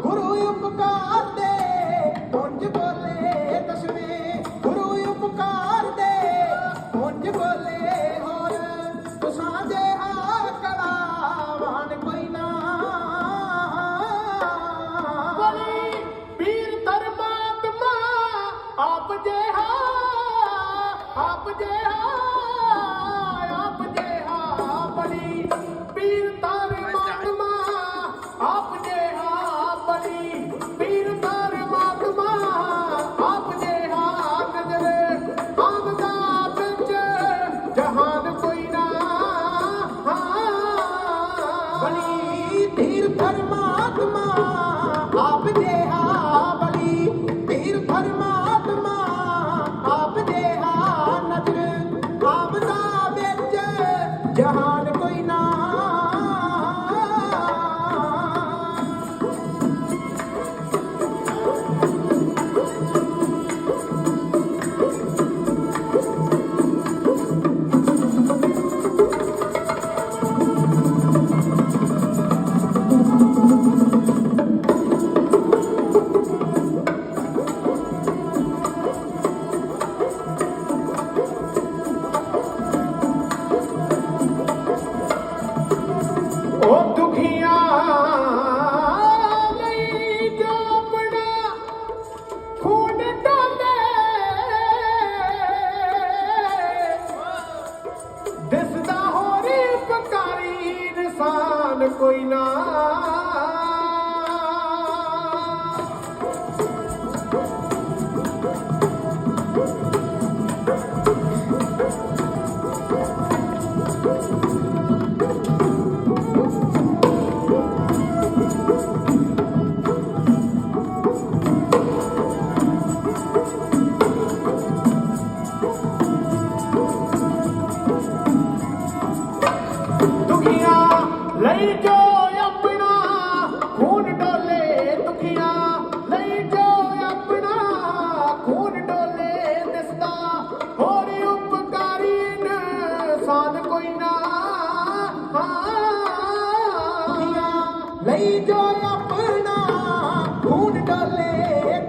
ਗੁਰੂ ਉਪਕਾਰ ਲਈ ਜੋ ਆਪਣਾ ਖੂਨ ਡੋਲੇ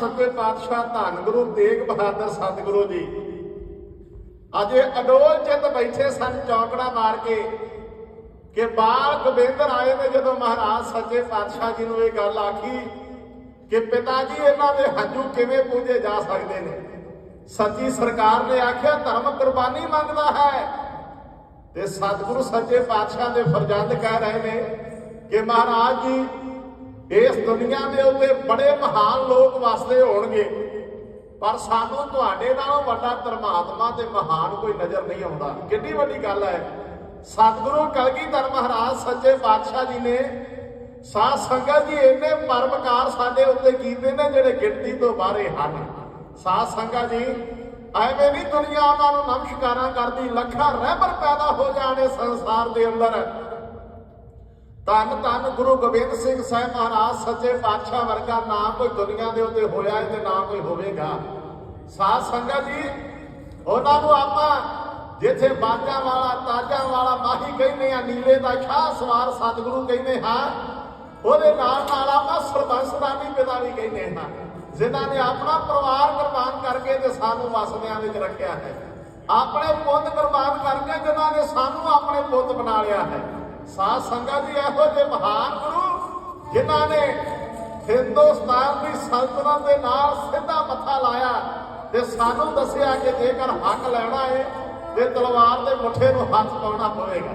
ਸੱਚੇ ਪਾਤਸ਼ਾਹ ਧੰਨ ਗੁਰੂ ਤੇਗ ਬਹਾਦਰ ਸਤਿਗੁਰੂ ਜੀ। ਅਜੇ ਅਡੋਲ ਚਿੱਤ ਬੈਠੇ ਸਨ ਚੌਕੜਾ ਮਾਰ ਕੇ ਕਿ ਬਾਲ ਗੋਬਿੰਦਰ ਆਏ ਨੇ ਜਦੋਂ ਮਹਾਰਾਜ ਸੱਚੇ ਪਾਤਸ਼ਾਹ ਜੀ ਨੂੰ ਇਹ ਗੱਲ ਆਖੀ ਕਿ ਪਿਤਾ ਜੀ, ਇਹਨਾਂ ਦੇ ਹੰਝੂ ਕਿਵੇਂ ਪੂਜੇ ਜਾ ਸਕਦੇ ਨੇ? ਸੱਚੀ ਸਰਕਾਰ ਨੇ ਆਖਿਆ, ਧਰਮ ਕੁਰਬਾਨੀ ਮੰਗਦਾ ਹੈ। ਤੇ ਸਤਿਗੁਰੂ ਸੱਚੇ ਪਾਤਸ਼ਾਹ ਦੇ ਫਰਜ਼ੰਦ ਕਹਿ ਰਹੇ ਨੇ ਕਿ ਮਹਾਰਾਜ ਜੀ ਇਸ ਦੁਨੀਆ ਦੇ ਉੱਤੇ ਬੜੇ ਮਹਾਨ ਲੋਕ ਵਸਦੇ ਹੋਣਗੇ। ਪਰ ਸਾਨੂੰ ਤੁਹਾਡੇ ਨਾਲੋਂ ਵੱਡਾ ਪਰਮਾਤਮਾ ਤੇ ਮਹਾਨ ਕੋਈ ਨਜ਼ਰ ਨਹੀਂ ਆਉਂਦਾ। ਕਿੰਨੀ ਵੱਡੀ ਗੱਲ ਹੈ। ਸਤਿਗੁਰੂ ਕਲਗੀਧਰ ਮਹਾਰਾਜ ਸੱਚੇ ਪਾਤਸ਼ਾਹ ਜੀ ਨੇ ਸਾਧ ਸੰਗਤ ਜੀ ਇੰਨੇ ਪਰਮਕਾਰ ਸਾਡੇ ਉੱਤੇ ਕੀਤੇ ਨੇ ਜਿਹੜੇ ਗਿਣਤੀ ਤੋਂ ਬਾਹਰੇ ਹਨ। ਸਾਧ ਸੰਗਤ ਜੀ, ਐਵੇਂ ਨਹੀਂ ਦੁਨੀਆ ਉਹਨਾਂ ਨੂੰ ਨਮਸਕਾਰਾਂ ਕਰਦੀ, ਲੱਖਾਂ ਰਹਿਬਰ ਪੈਦਾ ਹੋ ਜਾਣੇ ਸੰਸਾਰ ਦੇ ਅੰਦਰ। ਧੰਨ ਧੰਨ ਗੁਰੂ ਗੋਬਿੰਦ ਸਿੰਘ ਸਾਹਿਬ ਮਹਾਰਾਜ, ਸੱਚੇ ਪਾਤਸ਼ਾਹ ਵਰਗਾ ਨਾਮ ਕੋਈ ਦੁਨੀਆ ਦੇ ਉੱਤੇ ਹੋਇਆ ਹੈ ਤੇ ਨਾ ਕੋਈ ਹੋਵੇਗਾ। ਸਾਧ ਸੰਗਤ ਜੀ, ਉਹਨਾਂ ਨੂੰ ਆਪਾਂ ਜਿੱਥੇ ਬਾਜਾਂ ਵਾਲਾ, ਤਾਜਾਂ ਵਾਲਾ ਮਾਹੀ ਕਹਿੰਦੇ ਆ, ਨੀਲੇ ਦਾ ਸ਼ਾਹ ਸਵਾਰ ਸਤਿਗੁਰੂ ਕਹਿੰਦੇ ਹਾਂ, ਉਹਦੇ ਨਾਲ ਨਾਲ ਆਪਾਂ ਸਰਬੰਸ ਦਾ ਵੀ ਪਿਤਾ ਵੀ ਕਹਿੰਦੇ ਹਾਂ, ਜਿਨ੍ਹਾਂ ਨੇ ਆਪਣਾ ਪਰਿਵਾਰ ਕੁਰਬਾਨ ਕਰਕੇ ਤੇ ਸਾਨੂੰ ਵਸਦਿਆਂ ਵਿੱਚ ਰੱਖਿਆ ਹੈ। ਆਪਣੇ ਪੁੱਤ ਕੁਰਬਾਨ ਕਰਕੇ ਜਿਨ੍ਹਾਂ ਨੇ ਸਾਨੂੰ ਆਪਣੇ ਪੁੱਤ ਬਣਾ ਲਿਆ ਹੈ। ਸਾਧ ਸੰਗਤ ਜੀ ਇਹੋ ਜਿਹੇ ਮਹਾਨ ਗੁਰੂ, ਜਿਨ੍ਹਾਂ ਨੇ ਹਿੰਦੁਸਤਾਨ ਦੀ ਸਲਤਨਤ ਦੇ ਨਾਲ ਸਿੱਧਾ ਮੱਥਾ ਲਾਇਆ ਤੇ ਸਾਨੂੰ ਦੱਸਿਆ ਕਿ ਜੇਕਰ ਹੱਕ ਲੈਣਾ ਹੈ ਤੇ ਤਲਵਾਰ ਦੇ ਮੁੱਠੇ ਨੂੰ ਹੱਥ ਪਾਉਣਾ ਪਵੇਗਾ।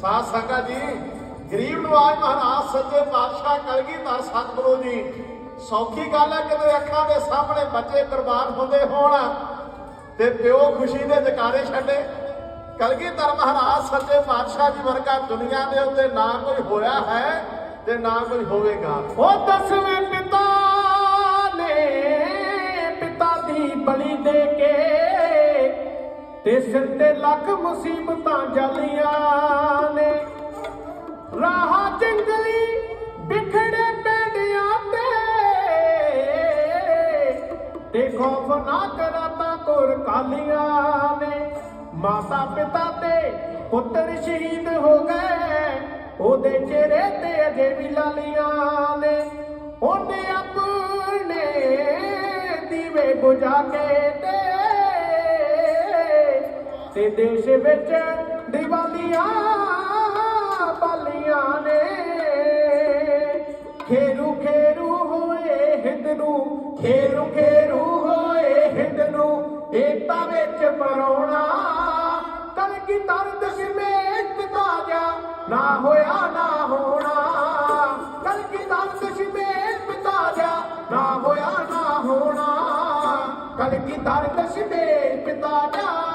ਸਾਧ ਸੰਗਤ ਜੀ, ਗਰੀਬ ਨਵਾਜ ਮਹਾਰਾਜ, ਸੱਚੇ ਪਾਤਸ਼ਾਹ, ਕਲਗੀਧਰ ਸਤਿਗੁਰੂ ਜੀ, ਸੌਖੀ ਗੱਲ ਹੈ ਕਿਤੇ ਅੱਖਾਂ ਦੇ ਸਾਹਮਣੇ ਬੱਚੇ ਕੁਰਬਾਨ ਹੁੰਦੇ ਹੋਣ ਤੇ ਪਿਓ ਖੁਸ਼ੀ ਦੇ ਜਕਾਰੇ ਛੱਡੇ। ਕਲਗੀਧਰ ਮਹਾਰਾਜ ਸੱਚੇ ਪਾਤਸ਼ਾਹ ਜੀ ਵਰਗਾ ਦੁਨੀਆ ਦੇ ਉੱਤੇ ਨਾ ਕੋਈ ਹੋਇਆ ਹੈ ਤੇ ਨਾ ਕੋਈ ਹੋਵੇਗਾ। ਉਹ ਦਸਵੇਂ ਪਿਤਾ ਨੇ ਪਿਤਾ ਦੀ ਬਲੀ ਦੇ ਕੇ ਤੇ ਸਿਰ ਤੇ ਲੱਖ ਮੁਸੀਬਤਾਂ ਜਾਲੀਆਂ ਨੇ। ਰਾਹ ਜੰਗਲੀ ਵਿਖੜੇ ਪੈੜਿਆਂ ਤੇ ਤੇ ਖੌਫ ਨਾ ਕਰਾਤਾ ਕੋਰ ਕਾਲੀਆਂ ਨੇ। ਮਾਤਾ ਪਿਤਾ ਤੇ ਪੁੱਤਰ ਸ਼ਹੀਦ ਹੋ ਗਏ। ਉਹਦੇ ਚਿਹਰੇ ਤੇ ਅਜੇ ਵੀ ਲਾਲੀਆਂ ਨੇ। ਉਹਨੇ ਆਪਣੇ ਦੀਵੇ ਬੁਝਾ ਕੇ ਤੇ ਤੇ ਦੇਸ਼ ਵਿੱਚ ਦੀਵਾਲੀਆਂ ਬਾਲੀਆਂ ਨੇ। ਖੇਰੂ ਖੇਰੂ ਹੋਏ ਹਿੰਦ ਨੂੰ, ਖੇਰੂ ਖੇਰੂ ਏਕਤਾ ਵਿੱਚ ਪਰੋਣਾ ਕਲ ਕੀ ਦਰਦ ਸਿਮੇਟ ਤਾਜਾ ਨਾ ਹੋਇਆ, ਨਾ ਹੋਣਾ। ਕਲ ਕੀ ਦਰਦ ਸਿਮੇਟ ਤਾਜਾ ਨਾ ਹੋਇਆ, ਨਾ ਹੋਣਾ। ਕਲ ਕੀ ਦਰਦ ਸਿਮੇਟ ਤਾਜਾ ਛੱਡ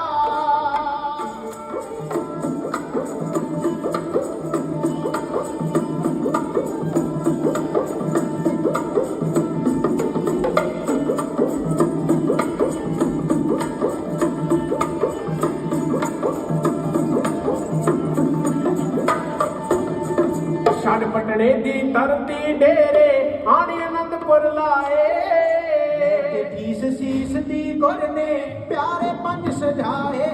ਗੁਰ ਨੇ ਪਿਆਰੇ ਪੰਜ ਸਜਾਏ।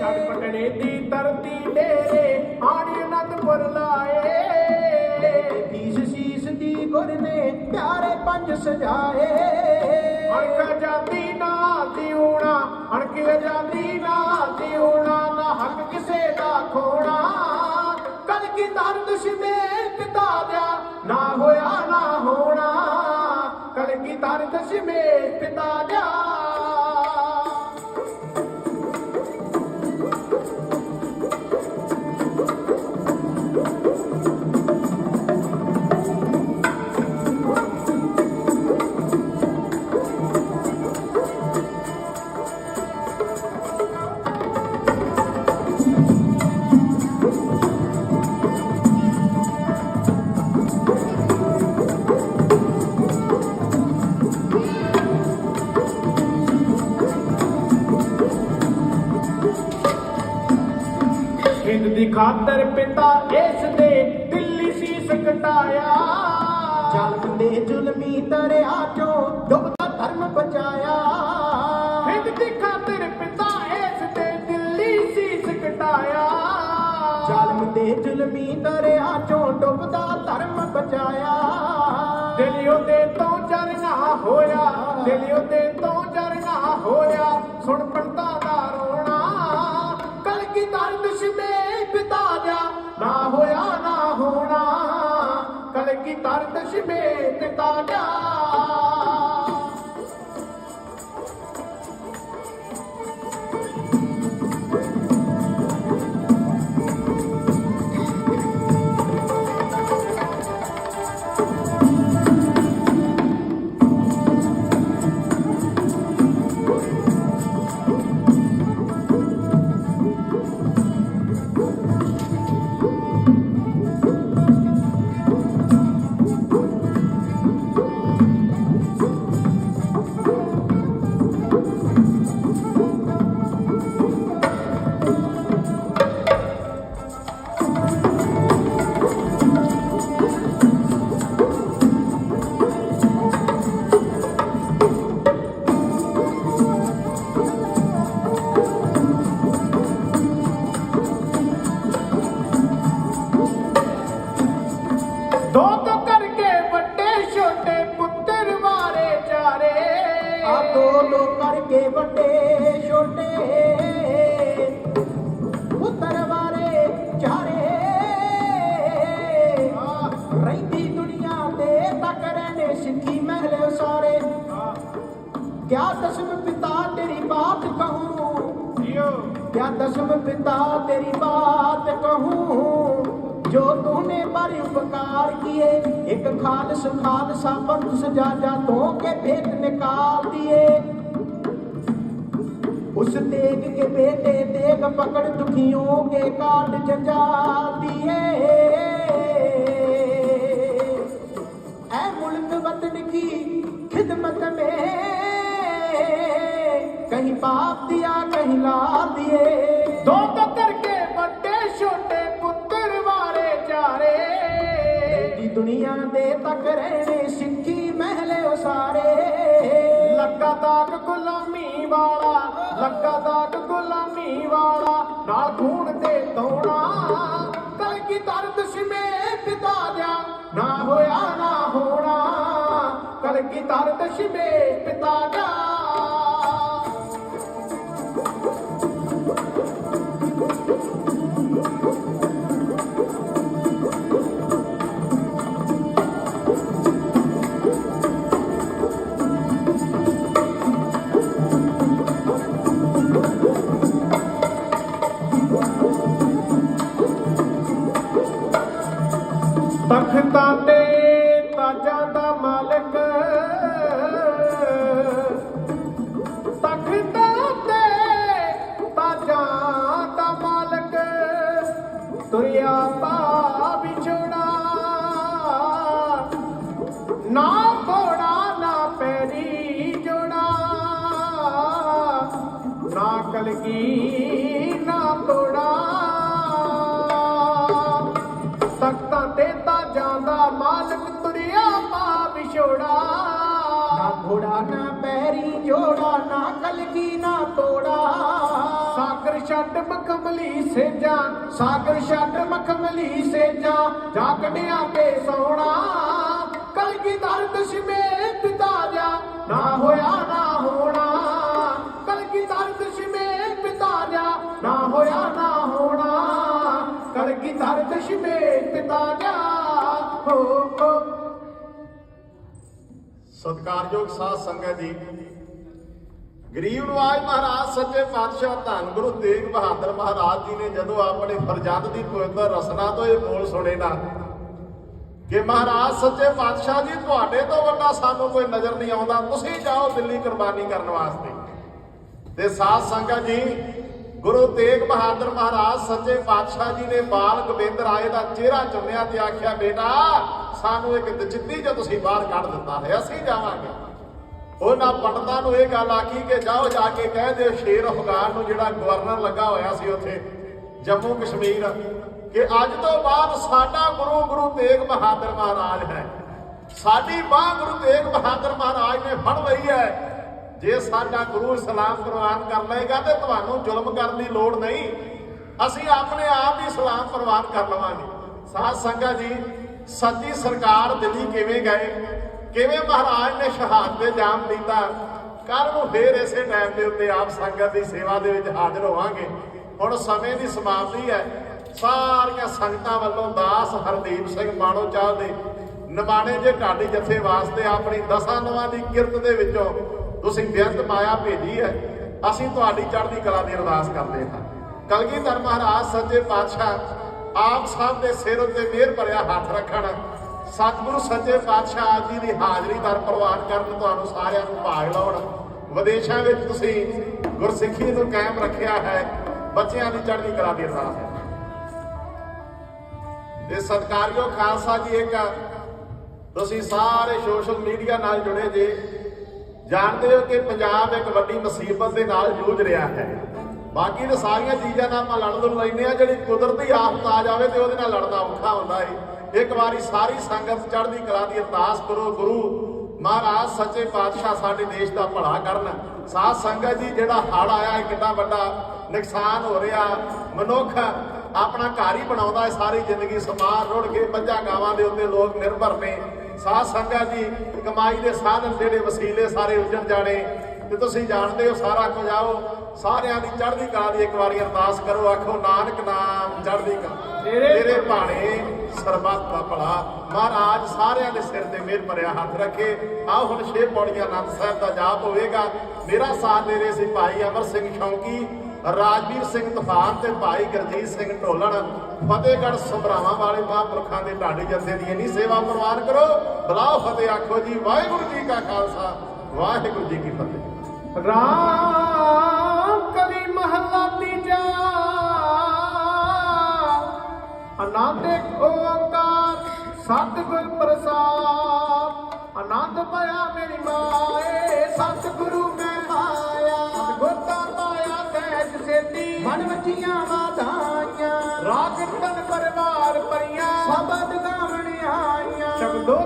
ਛੱਡ ਪਟਣੇ ਦੀ ਧਰਤੀ ਡੇਰੇ ਆਣੀ ਅਨੰਦਪੁਰ ਲਾਏ। ਫੀਸ ਸੀਸ ਦੀ ਗੁਰ ਨੇ ਪਿਆਰੇ ਪੰਜ ਸਜਾਏ। ਅਣਕ ਜਾਂਦੀ ਨਾ ਜਿਉਣਾ ਅਣਕ ਜਾਂਦੀ ਨਾ ਜਿਉਣਾ ਨਾ ਹੱਕ ਕਿਸੇ ਦਾ ਖੋਣਾ। ਕਦ ਕੀ ਦਰਦ ਸਿਮੇਰ ਪਿਤਾ ਦਿਆ ਨਾ ਹੋਇਆ ਨਾ ਹੋਣਾ। ਕਦ ਕੀ ਦਰਦ ਸਿਮੇਰ ਪਿਤਾ ਦੀ ਖਾਤਰ ਪਿਤਾ ਇਸ ਦੇ ਦਿੱਲੀ ਸੀਸ ਕਟਾਇਆ। ਜ਼ਲਮ ਦੇ ਜ਼ੁਲਮੀ ਦਰਿਆ ਚੋਂ ਡੁੱਬਦਾ ਧਰਮ ਬਚਾਇਆ ਹਿੰਦ ਦੀ ਖਾਤਰ ਪਿਤਾ ਇਸ ਦੇ ਦਿੱਲੀ ਸੀਸ ਕਟਾਇਆ। ਜ਼ਲਮ ਦੇ ਜ਼ੁਲਮੀ ਦਰਿਆ ਚੋਂ ਡੁੱਬਦਾ ਧਰਮ ਬਚਾਇਆ ਦਿਲਿਓ ਦੇ ਤੋਂ ਜਰਨਾ ਹੋਇਆ ਦਿਲਿਓ ਦੇ ਤੋਂ ਕੀ ਤਰਦ ਸਮੇਤ ਬੋਲੋ ਕਰਕੇ ਵੱਡੇ ਛੋਟੇ। ਪੁੱਤਰ ਵਾਰੇ ਚਾਰੇ। ਰਹਿੰਦੀ ਦੁਨੀਆ ਤੇ ਤਕਰੇ ਸਿੱਖੀ ਮਹਿਲੇ ਸਾਰੇ ਕਿਆ ਦਸਮ ਪਿਤਾ ਤੇਰੀ ਬਾਤ ਕਹੂੰ? ਕਿਆ ਦਸਮ ਪਿਤਾ ਤੇਰੀ ਬਾਤ ਕਹੂੰ? जो तूने बड़े उपकार किए, एक खालस खालसा पंथ सजा जा तो के भेद निकाल दिए। उस तेग के बेटे तेग पकड़ दुखियों के काट जंजाल दिए। ऐ मुल्क वतन की खिदमत में कहीं पाप दिया, कहीं ला दिए। ਦੋ ਤੱਕ ਰਹਿਣੇ ਸਿੱਖੀ ਮਹਿਲੇ ਉਸਾਰੇ। ਲੱਗਾ ਦਾਗ ਗੁਲਾਮੀ ਵਾਲਾ, ਲੱਗਾ ਦਾਗ ਗੁਲਾਮੀ ਵਾਲਾ, ਨਾਲ ਖੂਨ ਤੇ ਤੋਣਾ ਕਲ ਕੀ ਦਰਦ ਸਿਮੇ ਪਿਤਾ ਜਾ ਨਾ ਹੋਇਆ ਨਾ ਹੋਣਾ। ਕਲ ਕੀ ਦਰਦ ਸਿਮੇ ਪਿਤਾ ਜਾ ਪਾ ਵਿਛੋੜਾ। ਨਾ ਘੋੜਾ, ਨਾ ਪੈਰੀ ਜੋੜਾ। ਨਾ ਕਲਗੀ, ਨਾ ਤੋੜਾ ਤਖਤਾਂ ਤੇ ਤਾਜਾਂ ਦਾ ਮਾਲਕ ਤੁਰਿਆ ਪਾ ਵਿਛੋੜਾ। ਨਾ ਘੋੜਾ, ਨਾ ਪੈਰੀ ਜੋੜਾ, ਨਾ ਕਲਗੀ, ਨਾ ਤੋੜਾ ਛੱਡ ਮਖਮਲੀ ਸੇਜਾਂ, ਸਾਗਰ ਛੱਡ ਮਖਮਲੀ ਸੇਜਾਂ, ਜਾ ਕੱਢਿਆ ਕੇ ਸੋਣਾ ਕਲਗੀ ਦਰਦ ਸਿਮੇ ਪਿਤਾ ਨਾ ਹੋਇਆ ਨਾ ਹੋਣਾ। ਕਲਗੀ ਦਰਦ ਸਿਮੇ ਪਿਤਾ ਨਾ ਹੋਇਆ ਨਾ ਹੋਣਾ। ਕਲਗੀ ਦਰਦ ਸਿਮੇ ਪਿਤਾ ਜਾ ਹੋ ਹੋ। ਸਤਿਕਾਰਯੋਗ ਸਾਧ ਸੰਗਤ ਜੀ ਗਰੀਬ ਨਵਾਜ ਮਹਾਰਾਜ, ਸੱਚੇ ਪਾਤਸ਼ਾਹ ਧੰਨ ਗੁਰੂ ਤੇਗ ਬਹਾਦਰ ਮਹਾਰਾਜ ਜੀ ਨੇ ਜਦੋਂ ਆਪਣੇ ਫਰਜ਼ੰਦ ਦੀ ਪਵਿੱਤਰ ਰਸਨਾ ਤੋਂ ਇਹ ਬੋਲ ਸੁਣੇ ਨਾ, ਕਿ ਮਹਾਰਾਜ, ਸੱਚੇ ਪਾਤਸ਼ਾਹ ਜੀ, ਤੁਹਾਡੇ ਤੋਂ ਵੱਡਾ ਸਾਨੂੰ ਕੋਈ ਨਜ਼ਰ ਨਹੀਂ ਆਉਂਦਾ, ਤੁਸੀਂ ਜਾਓ ਦਿੱਲੀ ਕੁਰਬਾਨੀ ਕਰਨ ਵਾਸਤੇ। ਤੇ ਸਾਧ ਸੰਗਤ ਜੀ, ਗੁਰੂ ਤੇਗ ਬਹਾਦਰ ਮਹਾਰਾਜ, ਸੱਚੇ ਪਾਤਸ਼ਾਹ ਜੀ ਨੇ ਬਾਲ ਗੋਬਿੰਦ ਰਾਏ ਦਾ ਚਿਹਰਾ ਚੁੰਮਿਆ ਤੇ ਆਖਿਆ, ਬੇਟਾ, ਸਾਨੂੰ ਇੱਕ ਦਚਿੱਤੀ ਜੋ ਤੁਸੀਂ ਬਾਹਰ ਕੱਢ ਦਿੱਤਾ ਹੈ, ਅਸੀਂ ਜਾਵਾਂਗੇ। ਉਹਨਾਂ ਪੰਡਤਾਂ ਨੂੰ ਇਹ ਗੱਲ ਆਖੀ ਕਿ ਜਾਓ ਜਾ ਕੇ ਕਹਿ ਦਿਓ ਸ਼ੇਰ ਅਫਗਾਨ ਨੂੰ ਜਿਹੜਾ ਗਵਰਨਰ ਲੱਗਾ ਹੋਇਆ ਸੀ ਉੱਥੇ, ਜੰਮੂ ਕਸ਼ਮੀਰ, ਕਿ ਅੱਜ ਤੋਂ ਬਾਅਦ ਸਾਡਾ ਗੁਰੂ ਗੁਰੂ ਤੇਗ ਬਹਾਦਰ ਮਹਾਰਾਜ ਹੈ। ਸਾਡੀ ਬਾਹ ਗੁਰੂ ਤੇਗ ਬਹਾਦਰ ਮਹਾਰਾਜ ਨੇ ਫੜ ਲਈ ਹੈ। ਜੇ ਸਾਡਾ ਗੁਰੂ ਸਲਾਮ ਪ੍ਰਵਾਨ ਕਰ ਲਏਗਾ ਤੇ ਤੁਹਾਨੂੰ ਜ਼ੁਲਮ ਕਰਨ ਦੀ ਲੋੜ ਨਹੀਂ। ਅਸੀਂ ਆਪਣੇ ਆਪ ਹੀ ਸਲਾਮ ਪ੍ਰਵਾਨ ਕਰ ਲਵਾਂਗੇ। ਸਾਧ ਸੰਗਤ ਜੀ, ਸੱਚੀ ਸਰਕਾਰ ਦਿੱਲੀ ਕਿਵੇਂ ਗਏ? ਕਿਵੇਂ ਮਹਾਰਾਜ ਨੇ ਸ਼ਹਾਦਤ ਦੇ ਜਾਮ ਦਿੱਤਾ? ਕੱਲ ਨੂੰ ਫੇਰ ਇਸੇ ਟਾਈਮ ਦੇ ਉੱਤੇ ਆਪ ਸੰਗਤ ਦੀ ਸੇਵਾ ਦੇ ਵਿੱਚ ਹਾਜ਼ਰ ਹੋਵਾਂਗੇ। ਹੁਣ ਸਮੇਂ ਦੀ ਸਮਾਪਤੀ ਹੈ। ਸਾਰੀਆਂ ਸੰਗਤਾਂ ਵੱਲੋਂ ਦਾਸ ਹਰਦੀਪ ਸਿੰਘ ਮਾਣੋ ਚਾਹ ਦੇ ਨਿਮਾਣੇ ਜੇ ਢਾਡੀ ਜਥੇ ਵਾਸਤੇ ਆਪਣੀ ਦਸਾਂ ਨਵਾਂ ਦੀ ਕਿਰਤ ਦੇ ਵਿੱਚੋਂ ਤੁਸੀਂ ਬੇਅੰਤ ਮਾਇਆ ਭੇਜੀ ਹੈ। ਅਸੀਂ ਤੁਹਾਡੀ ਚੜ੍ਹਦੀ ਕਲਾ ਦੀ ਅਰਦਾਸ ਕਰਦੇ ਹਾਂ। ਕਲਗੀਧਰ ਮਹਾਰਾਜ, ਸੱਚੇ ਪਾਤਸ਼ਾਹ, ਆਪ ਸਭ ਦੇ ਸਿਰ ਉੱਤੇ ਮਿਹਰ ਭਰਿਆ ਹੱਥ ਰੱਖਣ। ਸਤਿਗੁਰੂ ਸੱਚੇ ਪਾਤਸ਼ਾਹ ਆਪ ਜੀ ਦੀ ਹਾਜ਼ਰੀ ਦਰ ਪ੍ਰਵਾਨ ਕਰਨ ਤੁਹਾਨੂੰ ਸਾਰਿਆਂ ਨੂੰ ਭਾਗ ਲਾਉਣ। ਵਿਦੇਸ਼ਾਂ ਵਿੱਚ ਤੁਸੀਂ ਗੁਰਸਿੱਖੀ ਨੂੰ ਕਾਇਮ ਰੱਖਿਆ ਹੈ, ਬੱਚਿਆਂ ਦੀ ਚੜ੍ਹਦੀ ਕਲਾ ਦੀ ਅਰਦਾਸ ਹੈ। ਤੇ ਸਤਿਕਾਰਯੋਗ ਖਾਲਸਾ ਜੀ ਇੱਕ, ਤੁਸੀਂ ਸਾਰੇ ਸੋਸ਼ਲ ਮੀਡੀਆ ਨਾਲ ਜੁੜੇ ਜੇ, ਜਾਣਦੇ ਹੋ ਕਿ ਪੰਜਾਬ ਇੱਕ ਵੱਡੀ ਮੁਸੀਬਤ ਦੇ ਨਾਲ ਜੂਝ ਰਿਹਾ ਹੈ। ਬਾਕੀ ਤਾਂ ਸਾਰੀਆਂ ਚੀਜ਼ਾਂ ਨਾਲ ਆਪਾਂ ਲੜ ਨੂੰ ਲੈਂਦੇ ਆ ਜਿਹੜੀ ਕੁਦਰਤੀ ਆਫਤ ਆ ਜਾਵੇ ਤੇ ਉਹਦੇ ਨਾਲ ਲੜਨਾ ਔਖਾ ਹੁੰਦਾ ਹੈ ਇੱਕ ਵਾਰੀ ਸਾਰੀ ਸੰਗਤ ਚੜ੍ਹਦੀ ਕਲਾ ਦੀ ਅਰਦਾਸ ਕਰੋ ਗੁਰੂ ਮਹਾਰਾਜ ਸੱਚੇ ਪਾਤਸ਼ਾਹ ਸਾਡੇ ਦੇਸ਼ ਦਾ ਭਲਾ ਕਰਨ। ਸਾਧ ਸੰਗਤ ਜੀ ਜਿਹੜਾ ਹੜ ਆਇਆ ਹੈ ਕਿੰਨਾ ਵੱਡਾ ਨੁਕਸਾਨ ਹੋ ਰਿਹਾ। ਮਨੁੱਖ ਆਪਣਾ ਘਰ ਹੀ ਬਣਾਉਂਦਾ ਹੈ ਸਾਰੀ ਜ਼ਿੰਦਗੀ ਸਮਾਰ ਰੁੜ ਕੇ ਮੱਝਾਂ ਗਾਵਾਂ ਦੇ ਉੱਤੇ ਲੋਕ ਨਿਰਭਰ ਨੇ। ਸਾਧ ਸੰਗਤ ਜੀ ਕਮਾਈ ਦੇ ਸਾਧਨ ਜਿਹੜੇ ਵਸੀਲੇ ਸਾਰੇ ਉਜੜ ਜਾਣੇ। ਤੇ ਤੁਸੀਂ ਜਾਣਦੇ ਹੋ ਸਾਰਾ ਕੁਝ ਆਓ ਸਾਰਿਆਂ ਦੀ ਚੜ੍ਹਦੀ ਕਲਾ ਦੀ ਇੱਕ ਵਾਰੀ ਅਰਦਾਸ ਕਰੋ ਆਖੋ ਨਾਨਕ ਨਾਮ ਚੜ੍ਹਦੀ ਕਲਾ। ਤੇਰੇ ਭਾਣੇ ਸਰਬੱਤ ਦਾ ਭਲਾ। ਮਹਾਰਾਜ, ਸਾਰਿਆਂ ਦੇ ਸਿਰ ਤੇ ਮਿਹਰ ਭਰਿਆ ਹੱਥ ਰੱਖੇ। ਆਓ ਹੁਣ ਛੇ ਪੌੜੀਆਂ ਆਨੰਦ ਸਾਹਿਬ ਦਾ ਜਾਪ ਹੋਵੇਗਾ। ਮੇਰਾ ਸਾਥ ਦੇ ਰਹੇ ਸੀ ਭਾਈ ਅਮਰ ਸਿੰਘ ਸ਼ੌਂਕੀ, ਰਾਜਵੀਰ ਸਿੰਘ ਤੂਫਾਨ ਤੇ ਭਾਈ ਗੁਰਜੀਤ ਸਿੰਘ ਢੋਲਣ। ਫਤਿਹਗੜ੍ਹ ਸਮਰਾਵਾਂ ਵਾਲੇ ਮਹਾਂਪੁਰਖਾਂ ਦੇ ਢਾਡੀ ਜਥੇ ਦੀ ਇੰਨੀ ਸੇਵਾ ਪ੍ਰਵਾਨ ਕਰੋ। ਬਲਾਓ ਫਤਿਹ, ਆਖੋ ਜੀ, ਵਾਹਿਗੁਰੂ ਜੀ ਕਾ ਖਾਲਸਾ। ਵਾਹਿਗੁਰੂ ਜੀ ਕੀ ਫਤਿਹ। ਰਾਮ ਕਲੀ ਮਹੱਲਾ ਤੀਜਾ। ਇੱਕ ਓੰਕਾਰ ਸਤਿਗੁਰ ਪ੍ਰਸਾਦ। ਆਨੰਦ ਪਾਇਆ ਮੇਰੀ ਮਾਏ ਸਤਿਗੁਰੂ ਮੈਂ ਪਾਇਆ ਗੋਤਾ ਪਾਇਆ ਸਹਿਜ ਸੇਤੀ। ਮਨ ਵਚੀਆਂ ਵਾਧਾਈਆਂ। ਰਾਗ ਕੀਰਤਨ ਪਰਿਵਾਰ ਪਰੀਆਂ ਸ਼ਬਦ ਗਾਵਣ ਆਈਆਂ ਸ਼ਬਦੋ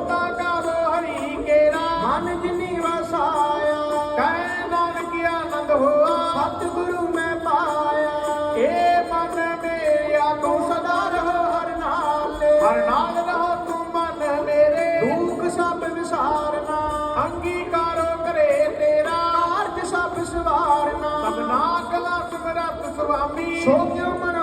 ਸੁਆਮੀ ਸੋ ਕਿਉ ਮਨ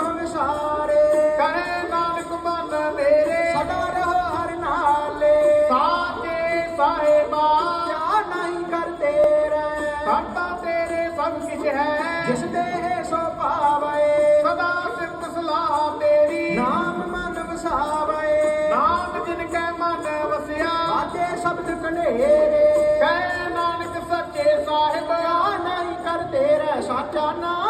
ਕਹੇ ਨਾਨਕ ਮਨ ਮੇਰੇ। ਸਦਾ ਰਹੋ ਹਰ ਨਾਲੇ। ਸਾਚੇ ਸਾਹਿਬਾ ਕਿਆ ਨਹੀਂ ਕਰਤੇ ਰਹਿ। ਸਾਡਾ ਤੇਰੇ ਸਭ ਕੁਝ ਹੈ। ਜਿਸ ਦੇਹ ਸੋ ਪਾਵੇ ਸਦਾ ਸਿਫਤ ਸਲਾਹ ਤੇਰੀ। ਨਾਮ ਮਨ ਵਸਾਵੇ। ਨਾਮ ਜਿਨ ਕੈ ਮਨ ਵਸਿਆ। ਆਦੇ ਸ਼ਬਦ ਕਨੇਰੇ। ਕਹਿ ਨਾਨਕ ਸੱਚੇ ਸਾਹਿਬ। ਕਿਆ ਨਹੀਂ ਕਰਤੇ ਰਹਿ। ਸਾਚਾ ਨਾਮ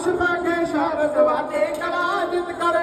ਘਰ ਸੁਭਾਗੇ ਸ਼ਰਦ ਵਾਦੇ ਕਲਾ ਜਿਤ ਕਰ